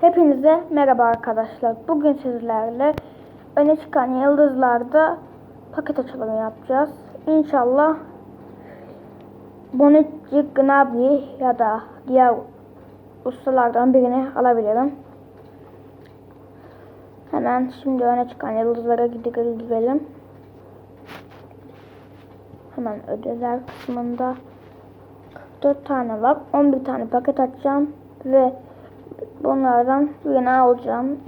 Hepinize merhaba arkadaşlar. Bugün sizlerle öne çıkan yıldızlarda paket açılımı yapacağız. İnşallah Bonucci, Gnabry ya da diğer ustalardan birini alabilirim. Hemen şimdi öne çıkan yıldızlara gidelim. Hemen ödevler kısmında 44 tane var. 11 tane paket açacağım ve bunlardan birini alacağım.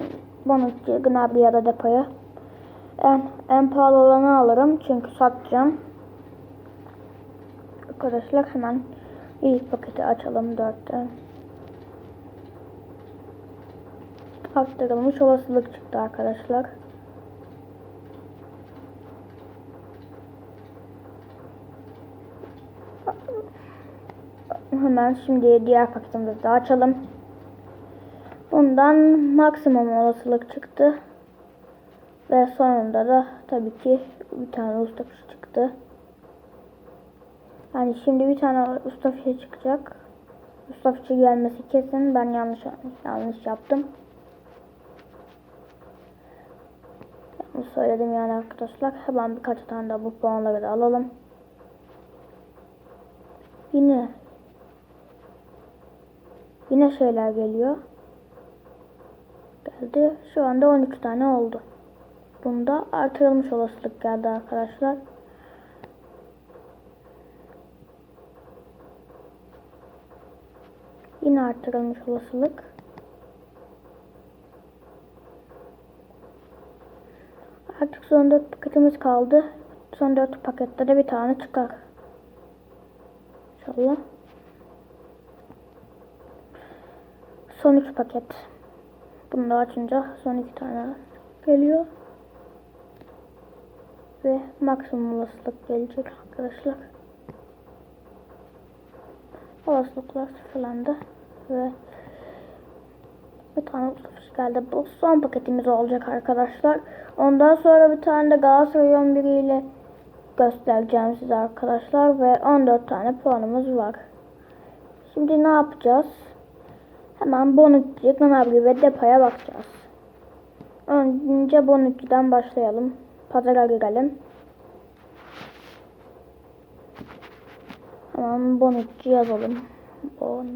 Bonucci, Gnabry ya da Depay'ı. En, en pahalı olanı alırım çünkü satacağım. Arkadaşlar hemen ilk paketi açalım dörtten. Arttırılmış olasılık çıktı arkadaşlar. Hemen şimdi diğer paketimizi de açalım. Bundan maksimum olasılık çıktı. Ve sonunda da tabii ki bir tane usta fişi çıktı. Yani şimdi bir tane usta fişi çıkacak. Usta fişi gelmesi kesin. Ben yanlış yanlış yaptım. Yanlış söyledim yani arkadaşlar. Hemen birkaç tane de bu puanları da alalım. Yine Yine şeyler geliyor. Geldi. Şu anda 13 tane oldu. Bunda artırılmış olasılık geldi arkadaşlar. Yine artırılmış olasılık. Artık son 4 paketimiz kaldı. Son 4 pakette de bir tane çıkar. İnşallah. Son 3 paket. Bunu da açınca son 2 tane geliyor. Ve maksimum olasılık gelecek arkadaşlar. Olasılıklar sıfırlandı. Ve bir tane otobüs geldi. Bu son paketimiz olacak arkadaşlar. Ondan sonra bir tane de Galatasaray 11 ile göstereceğim size arkadaşlar. Ve 14 tane puanımız var. Şimdi ne yapacağız? Hemen Bonucci, Gnabry ve Depay'a bakacağız. Önce Bonucci'den başlayalım. Pazara girelim. Hemen Bonucci yazalım. Bon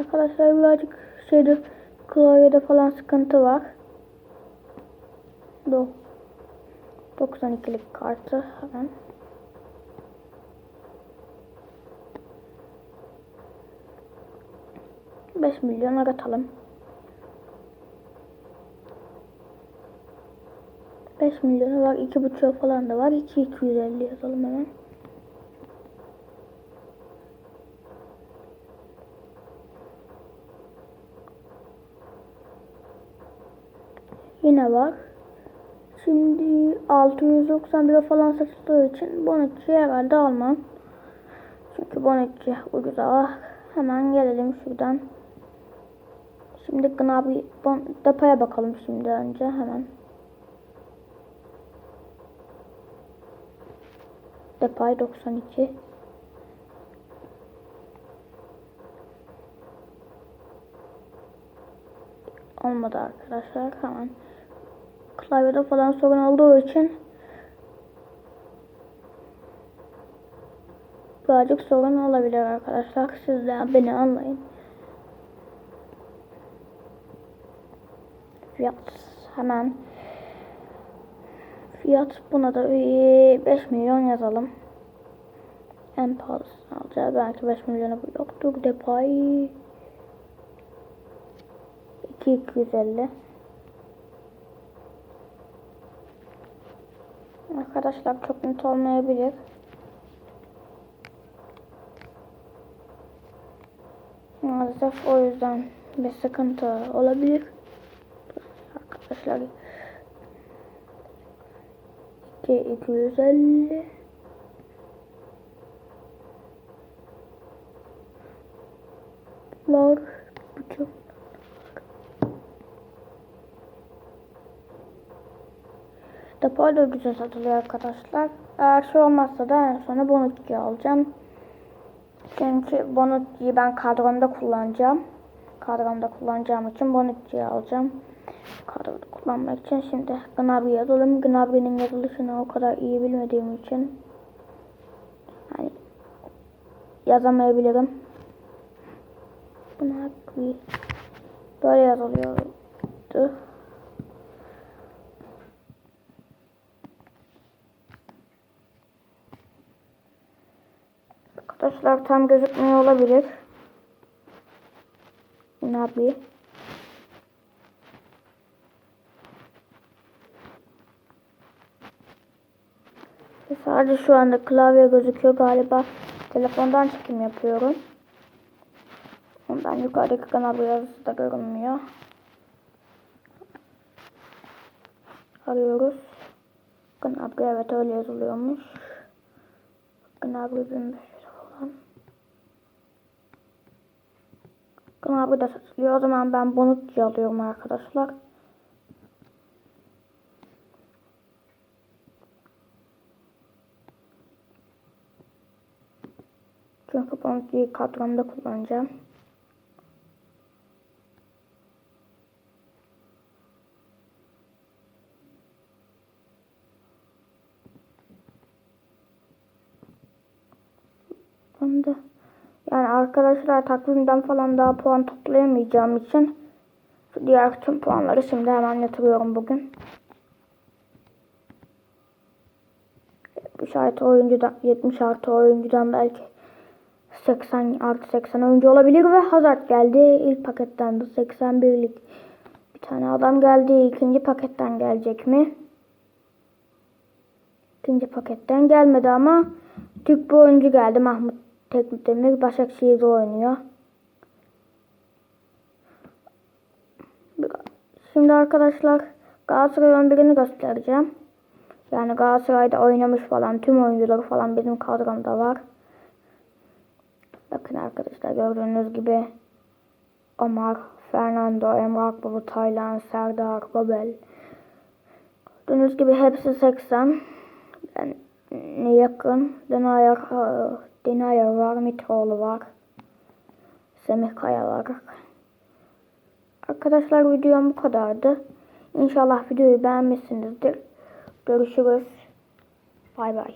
Arkadaşlar birazcık şeyde klavyede falan sıkıntı var. Do 92'lik kartı hemen. Beş milyon aratalım. Beş milyonu var. iki buçuk falan da var. İki iki yüz elli yazalım hemen. Yine var. Şimdi 691 falan satıldığı için Bonucci herhalde almam. Çünkü Bonucci ucuza var. Hemen gelelim şuradan. Şimdi Gnabry Depay'a bakalım şimdi önce hemen. Depay 92. Olmadı arkadaşlar hemen. Klavyede falan sorun olduğu için birazcık sorun olabilir arkadaşlar. Siz de beni anlayın. Fiyat hemen fiyat buna da 5 milyon yazalım. En pahalısını alacağı belki 5 milyonu bu yoktur. Depay 2250 Arkadaşlar çok net olmayabilir. Maalesef o yüzden bir sıkıntı olabilir. Arkadaşlar 2 250 Lar bütün Depo da güzel satılıyor arkadaşlar. Eğer şey olmazsa da en sona Bonucci alacağım. Çünkü Bonucci'yi ben kadromda kullanacağım. Kadromda kullanacağım için Bonucci'yi alacağım. Kadroda kullanmak için şimdi Gnabry yazalım. Gnabry'nin yazılışını o kadar iyi bilmediğim için hani yazamayabilirim. Gnabry böyle yazılıyordu. Arkadaşlar tam gözükmüyor olabilir. Gnabry. Sadece şu anda klavye gözüküyor galiba. Telefondan çekim yapıyorum. Ondan yukarıdaki kanal yazısı da görünmüyor. Arıyoruz. Gnabry evet öyle yazılıyormuş. Gnabry 1500 falan. Gnabry da satılıyor. O zaman ben Bonucci alıyorum arkadaşlar. Bonucci'yi kadromda kullanacağım. Ben de yani arkadaşlar takvimden falan daha puan toplayamayacağım için diğer tüm puanları şimdi hemen yatırıyorum bugün. 70 artı oyuncudan 70 artı oyuncudan belki 80 artı 80 oyuncu olabilir ve Hazard geldi. İlk paketten de 81'lik bir tane adam geldi. İkinci paketten gelecek mi? İkinci paketten gelmedi ama Türk bir oyuncu geldi. Mahmut Teknidemir Başakşehir'de oynuyor. Şimdi arkadaşlar Galatasaray 11'ini göstereceğim. Yani Galatasaray'da oynamış falan tüm oyuncuları falan benim kadromda var. Bakın arkadaşlar gördüğünüz gibi Omar, Fernando, Emre Akbaba, Taylan, Serdar, Babel. Gördüğünüz gibi hepsi 80. Yani yakın. Denayer, Denayer var, Mitroğlu var. Semih Kaya var. Arkadaşlar videom bu kadardı. İnşallah videoyu beğenmişsinizdir. Görüşürüz. Bay bay.